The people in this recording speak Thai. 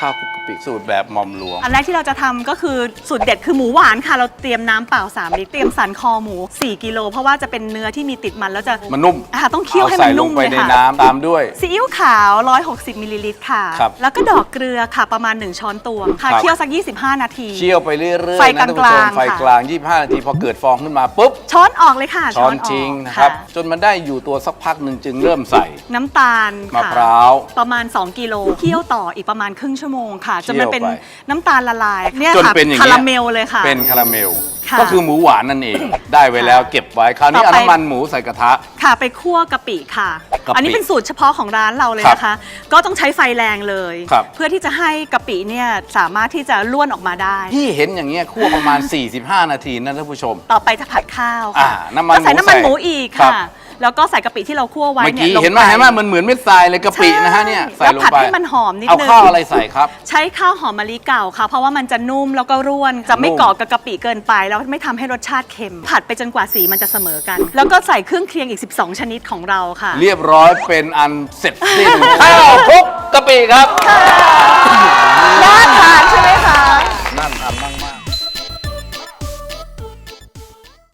ข้าวคลุกกะปิสูตรแบบหม่อมหลวง อันแรกที่เราจะทำก็คือสูตรเด็ดคือหมูหวานค่ะ เราเตรียมน้ำเปล่า 3 ลิตร เตรียมสันคอหมู 4 กิโล เพราะว่าจะเป็นเนื้อที่มีติดมันแล้วจะมันนุ่มอ่าต้องเคี่ยวให้อามันใส่ลนุ่งมไปเลยในค่ะน้ำตามด้วย ซีอิ๊วขาว 160มิลลิลิตรค่ะ ครับแล้วก็ดอกเกลือค่ะประมาณ 1 ช้อนตวงค่ะครับ เคี่ยวสัก 25 นาที เคี่ยวไปเรื่อยๆไฟนะท่านผู้ชกลามงๆไฟค่ะ กลาง 25 นาทีพอเกิดฟองขึ้นมาปุ๊บช้อนออกเลยค่ะช้อนกทิ้งนะครับะจนมันได้อยู่ตัวสักพักหนึ่งจึงเริ่มใส่น้ำตาลมะค่ะพร้าว ประมาณ 2 กิโลเคี่ยวต่ออีกประมาณครึ่งชั่วโมงค่ะจนมันเป็นเคี่ยวไป น้ำตาลละลายเนี่ยจนค่ะเป็นอย่างคานี้ยราเมลเลยค่ะ เป็นคาราเมล ค่ะก็คือหมูหวานนั่นเอง ได้ไว้แล้วเก็บไว้ คราวนี้ต่อเอาไป น้ำมันหมูใส่กระทะ ค่ะไปคั่วกะปิค่ะ กะปิอันนี้เป็นสูตรเฉพาะของร้านเราเลยครับนะคะ ก็ต้องใช้ไฟแรงเลย ครับ เพื่อที่จะให้กะปิเนี่ยสามารถที่จะล้วนออกมาได้ ที่เห็นอย่างเงี้ยคั่วประมาณ 45 นาทีนะท่านผู้ชม ต่อไปจะผัดข้าวอ่าค่ะน้ำมันก็ใส่หมูน้ำมันใส่หมูอีกครัค่ะ บ แล้วก็ใส่กะปิที่เราคั่วไว้เมื่อเนี่ยกี้ลงเห็นไหมป เห็นไหมมันเหมือนเม็ดทรายเลยกะปินะฮะเนี่ยใช่ใส่ลงแล้วผัดไปให้มันหอมนิดเอานึงข้าวอะไรใส่ครับ ใช้ข้าวหอมมะลิเก่าค่ะ เพราะว่ามันจะนุ่มแล้วก็ร่วน จะไม่นุ่มเกาะกับกะปิเกินไป แล้วไม่ทำให้รสชาติเค็ม ผัดไปจนกว่าสีมันจะเสมอกัน แล้วก็ใส่เครื่องเคียงอีก 12 ชนิดของเราค่ะ เรียบร้อยเป็นอันเสร็จสิ้นข้าวคลุกกะปิครับ